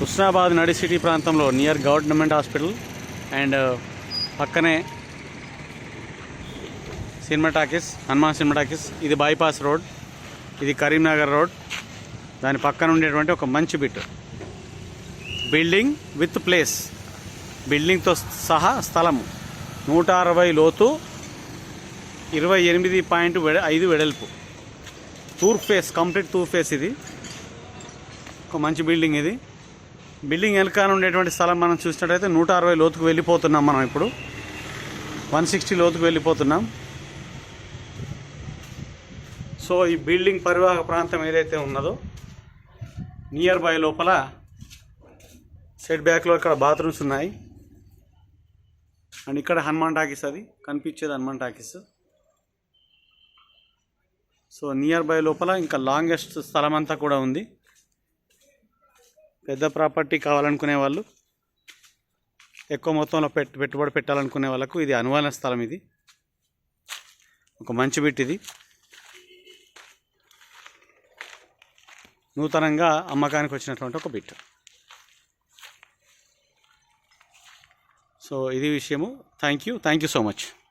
హుస్నాబాద్ నడి సిటీ ప్రాంతంలో near government hospital and uh, పక్కనే cinema talkies Hanuman cinema talkies. ఇది బైపాస్ రోడ్. ఇది కరీంనగర్ రోడ్. దాని పక్కన ఉండేటువంటి ఒక మంచి బిట్ బిల్డింగ్ విత్ ప్లేస్. బిల్డింగ్తో సహా స్థలము. నూట అరవై లోతు ఇరవై ఎనిమిది పాయింట్ ఐదు వెడల్పు. Tour face complete tour face ఇది. ఒక మంచి బిల్డింగ్ ఇది. బిల్డింగ్ వెనకాల ఉండేటువంటి స్థలం మనం చూసినట్టయితే నూట అరవై లోతుకు వెళ్ళిపోతున్నాం మనం ఇప్పుడు. వన్ సిక్స్టీ లోతుకు వెళ్ళిపోతున్నాం. సో ఈ బిల్డింగ్ పరివాహక ప్రాంతం ఏదైతే ఉన్నదో నియర్ బై లోపల సెట్ బ్యాక్లో ఇక్కడ బాత్రూమ్స్ ఉన్నాయి. అండ్ ఇక్కడ హనుమాన్ టాకీస్ అది. కనిపించేది Hanuman talkies. So near by లోపల ఇంకా లాంగెస్ట్ స్థలం అంతా కూడా ఉంది. పెద్ద ప్రాపర్టీ కావాలనుకునే వాళ్ళు ఎక్కువ మొత్తంలో పెట్టు పెట్టుబడి పెట్టాలనుకునే వాళ్ళకు ఇది అనువైన స్థలం ఇది. ఒక మంచి బిట్ ఇది. నూతనంగా అమ్మకానికి వచ్చినటువంటి ఒక బిట్. సో ఇది విషయము. Thank you thank you so much.